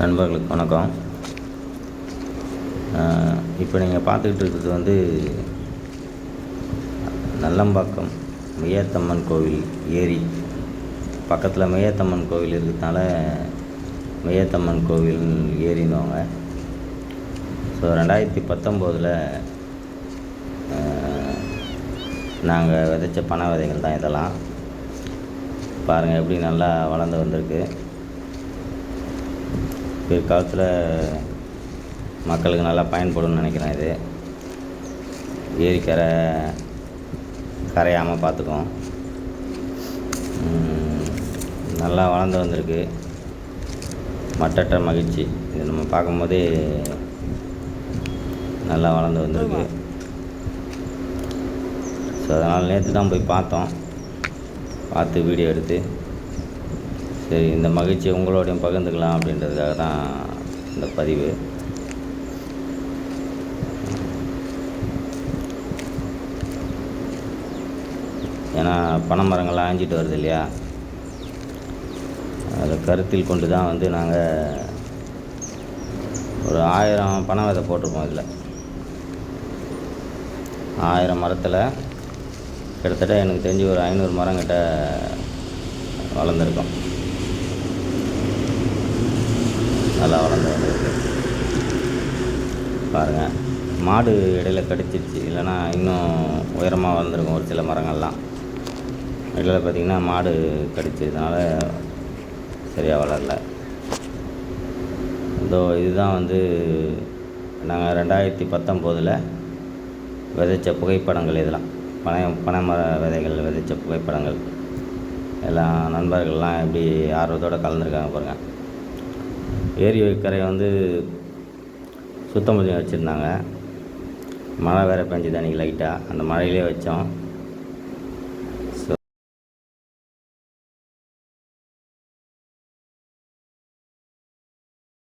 நண்பர்களுக்கு வணக்கம். இப்போ நீங்கள் பார்த்துக்கிட்டு இருக்கிறது வந்து நல்லம்பாக்கம் மெய்யத்தம்மன் கோவில் ஏரி. பக்கத்தில் மெய்யத்தம்மன் கோவில் இருக்கிறதுனால மெய்யத்தம்மன் கோவில் ஏரின்னுவாங்க ஸோ ரெண்டாயிரத்தி பத்தொம்போதில் நாங்கள் விதைச்ச பனை விதைகள் தான் இதெல்லாம். பாருங்கள் எப்படி நல்லா வளர்ந்து வந்திருக்கு. பிற்காலத்தில் மக்களுக்கு நல்லா பயன்படும்னு நினைக்கிறேன் இது. ஏரிக்கரை கரையாமல் பார்த்துக்கும் நல்லா வளர்ந்து வந்திருக்கு. மட்டற்ற மகிழ்ச்சி. இது நம்ம பார்க்கும்போதே நல்லா வளர்ந்து வந்திருக்கு. ஸோ அதனால் நேற்று தான் போய் பார்த்தோம். பார்த்து வீடியோ எடுத்து. சரி இந்த மகிழ்ச்சியை உங்களோடையும் பகிர்ந்துக்கலாம் அப்படின்றதுக்காக தான் இந்த பதிவு. ஏன்னா பனை மரங்கள்லாம் ஆஞ்சிட்டு வருது இல்லையா? அதை கருத்தில் கொண்டு தான் வந்து நாங்கள் ஒரு ஆயிரம் பனை விதை போட்டிருப்போம் இதில். ஆயிரம் மரத்தில் கிட்டத்தட்ட எனக்கு தெரிஞ்சு ஒரு ஐநூறு மரம் கிட்ட நல்லா வளர்ந்து வந்துருக்கு. பாருங்கள் மாடு இடையில கடிச்சிருச்சு. இல்லைன்னா இன்னும் உயரமாக வளர்ந்துருக்கும் ஒரு சில மரங்கள்லாம். இடையில பார்த்திங்கன்னா மாடு கடிச்சதுனால சரியாக வளரல. இதோ இதுதான் வந்து நாங்கள் ரெண்டாயிரத்தி பத்தொம்போதில் விதைச்ச புகைப்படங்கள் இதெல்லாம். பனை பனை மர விதைகள் விதைச்ச புகைப்படங்கள். எல்லாம் நண்பர்கள்லாம் எப்படி ஆர்வத்தோடு கலந்துருக்காங்க பாருங்கள் ஏரி கரையை வந்து சுத்தம் பண்ணி வச்சுருந்தாங்க. மழை வேறு பெஞ்சுது அன்றைக்கி லைட்டாக அந்த மழையிலே வச்சோம்.